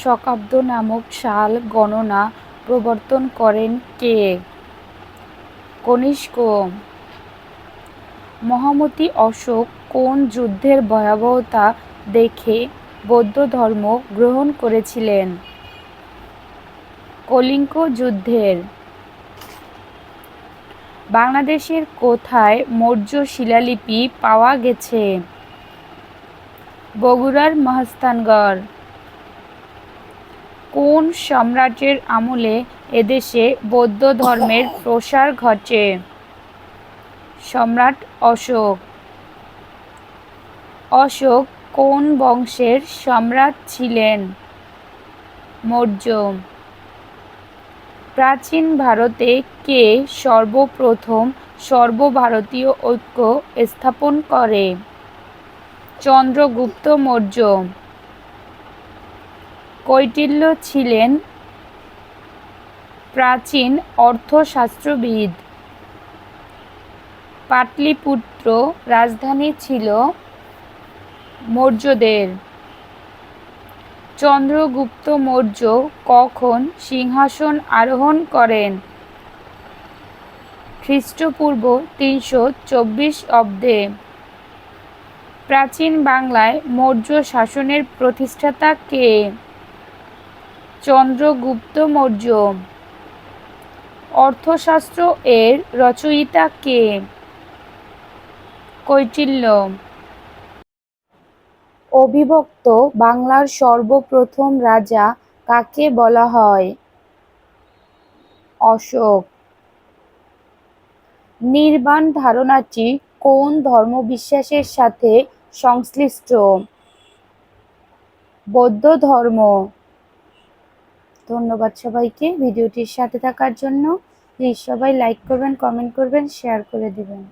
শকাব্দ নামক সাল গণনা প্রবর্তন করেন কে? কনিষ্ক। মহামতি অশোক কোন যুদ্ধের ভয়াবহতা দেখে বৌদ্ধ ধর্ম গ্রহণ করেছিলেন? কলিঙ্ক যুদ্ধের। বাংলাদেশের কোথায় মৌর্য শিলালিপি পাওয়া গেছে? বগুড়ার মহাস্থানগড়। কোন সম্রাটের আমলে এদেশে বৌদ্ধ ধর্মের প্রসার ঘটে? সম্রাট অশোক। অশোক কোন বংশের সম্রাট ছিলেন? মৌর্য প্রাচীন ভারতে কে সর্বপ্রথম সর্বভারতীয় ঐক্য স্থাপন করে? চন্দ্রগুপ্ত মৌর্য কৈটিল্য ছিলেন প্রাচীন অর্থশাস্ত্রবিদ। পাটলিপুত্র রাজধানী ছিল মৌর্যদের। চন্দ্রগুপ্ত মৌর্য কখন সিংহাসন আরোহণ করেন? খ্রিস্টপূর্ব তিনশো চব্বিশ অব্দে। প্রাচীন বাংলায় মৌর্য শাসনের প্রতিষ্ঠাতা কে? চন্দ্রগুপ্ত মৌর্য। অর্থশাস্ত্র এর রচয়িতা কে? কৈটিল্য অবিভক্ত বাংলার সর্বপ্রথম রাজা কাকে বলা হয়? অশোক। নির্বাণ ধারণাটি কোন ধর্মবিশ্বাসের সাথে সংশ্লিষ্ট? বৌদ্ধ ধর্ম। ধন্যবাদ সবাইকে ভিডিওটির সাথে থাকার জন্য। প্লিজ সবাই লাইক করবেন কমেন্ট করবেন শেয়ার করে দিবেন।